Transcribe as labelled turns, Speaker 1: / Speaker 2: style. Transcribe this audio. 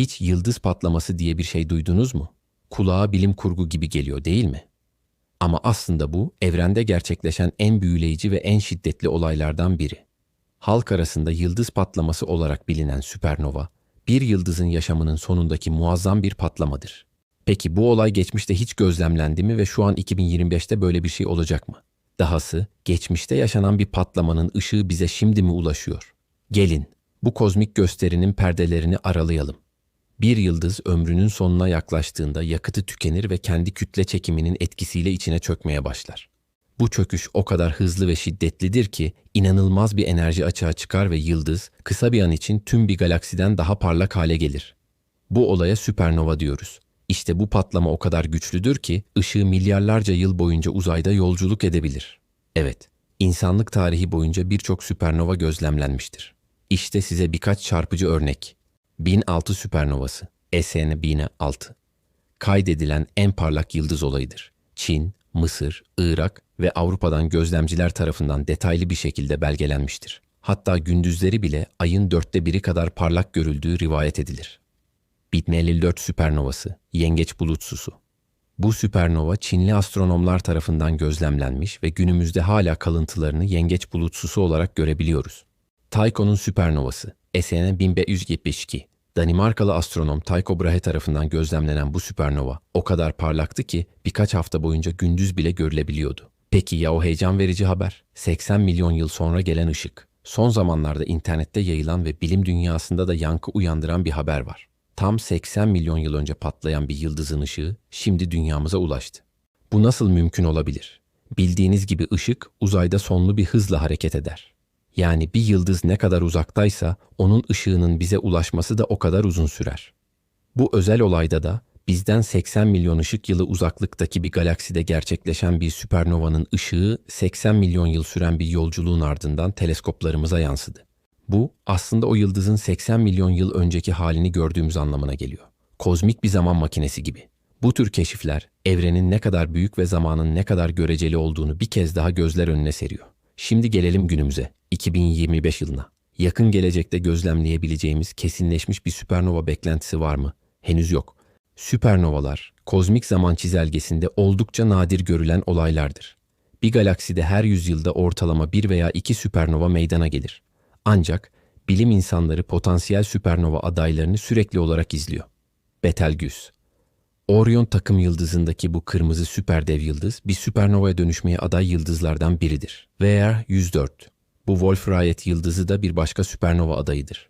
Speaker 1: Hiç yıldız patlaması diye bir şey duydunuz mu? Kulağa bilim kurgu gibi geliyor değil mi? Ama aslında bu evrende gerçekleşen en büyüleyici ve en şiddetli olaylardan biri. Halk arasında yıldız patlaması olarak bilinen süpernova, bir yıldızın yaşamının sonundaki muazzam bir patlamadır. Peki bu olay geçmişte hiç gözlemlendi mi ve şu an 2025'te böyle bir şey olacak mı? Dahası geçmişte yaşanan bir patlamanın ışığı bize şimdi mi ulaşıyor? Gelin bu kozmik gösterinin perdelerini aralayalım. Bir yıldız ömrünün sonuna yaklaştığında yakıtı tükenir ve kendi kütle çekiminin etkisiyle içine çökmeye başlar. Bu çöküş o kadar hızlı ve şiddetlidir ki inanılmaz bir enerji açığa çıkar ve yıldız kısa bir an için tüm bir galaksiden daha parlak hale gelir. Bu olaya süpernova diyoruz. İşte bu patlama o kadar güçlüdür ki ışığı milyarlarca yıl boyunca uzayda yolculuk edebilir. Evet, insanlık tarihi boyunca birçok süpernova gözlemlenmiştir. İşte size birkaç çarpıcı örnek. 1006 süpernovası, SN 1006. Kaydedilen en parlak yıldız olayıdır. Çin, Mısır, Irak ve Avrupa'dan gözlemciler tarafından detaylı bir şekilde belgelenmiştir. Hatta gündüzleri bile ayın dörtte biri kadar parlak görüldüğü rivayet edilir. 1054 süpernovası, Yengeç Bulutsusu. Bu süpernova Çinli astronomlar tarafından gözlemlenmiş ve günümüzde hala kalıntılarını Yengeç Bulutsusu olarak görebiliyoruz. Tycho'nun süpernovası, SN 1572. Danimarkalı astronom Tycho Brahe tarafından gözlemlenen bu süpernova o kadar parlaktı ki birkaç hafta boyunca gündüz bile görülebiliyordu. Peki ya o heyecan verici haber? 80 milyon yıl sonra gelen ışık. Son zamanlarda internette yayılan ve bilim dünyasında da yankı uyandıran bir haber var. Tam 80 milyon yıl önce patlayan bir yıldızın ışığı şimdi dünyamıza ulaştı. Bu nasıl mümkün olabilir? Bildiğiniz gibi ışık uzayda sonlu bir hızla hareket eder. Yani bir yıldız ne kadar uzaktaysa onun ışığının bize ulaşması da o kadar uzun sürer. Bu özel olayda da bizden 80 milyon ışık yılı uzaklıktaki bir galakside gerçekleşen bir süpernovanın ışığı 80 milyon yıl süren bir yolculuğun ardından teleskoplarımıza yansıdı. Bu aslında o yıldızın 80 milyon yıl önceki halini gördüğümüz anlamına geliyor. Kozmik bir zaman makinesi gibi. Bu tür keşifler evrenin ne kadar büyük ve zamanın ne kadar göreceli olduğunu bir kez daha gözler önüne seriyor. Şimdi gelelim günümüze, 2025 yılına. Yakın gelecekte gözlemleyebileceğimiz kesinleşmiş bir süpernova beklentisi var mı? Henüz yok. Süpernovalar, kozmik zaman çizelgesinde oldukça nadir görülen olaylardır. Bir galakside her yüzyılda ortalama bir veya iki süpernova meydana gelir. Ancak bilim insanları potansiyel süpernova adaylarını sürekli olarak izliyor. Betelgeuse Orion takım yıldızındaki bu kırmızı süper dev yıldız bir süpernovaya dönüşmeye aday yıldızlardan biridir. VR 104 Bu Wolf-Rayet yıldızı da bir başka süpernova adayıdır.